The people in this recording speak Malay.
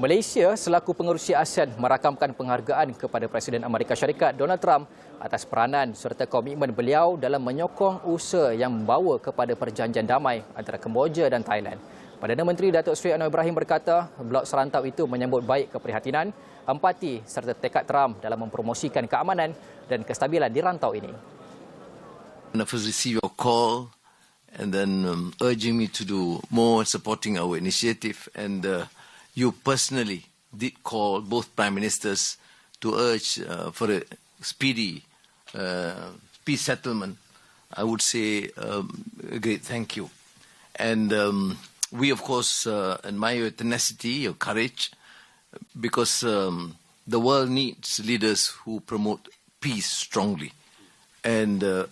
Malaysia selaku pengerusi ASEAN merakamkan penghargaan kepada Presiden Amerika Syarikat Donald Trump atas peranan serta komitmen beliau dalam menyokong usaha yang membawa kepada perjanjian damai antara Kemboja dan Thailand. Perdana Menteri Datuk Seri Anwar Ibrahim berkata, blok serantau itu menyambut baik keprihatinan, empati serta tekad Trump dalam mempromosikan keamanan dan kestabilan di rantau ini. When I first received your call and then um, urging me to do more supporting our initiative and uh, you personally did call both prime ministers to urge uh, for a speedy uh, peace settlement, I would say um, a great thank you. And um, we, of course, uh, admire your tenacity, your courage, because um, the world needs leaders who promote peace strongly. And uh,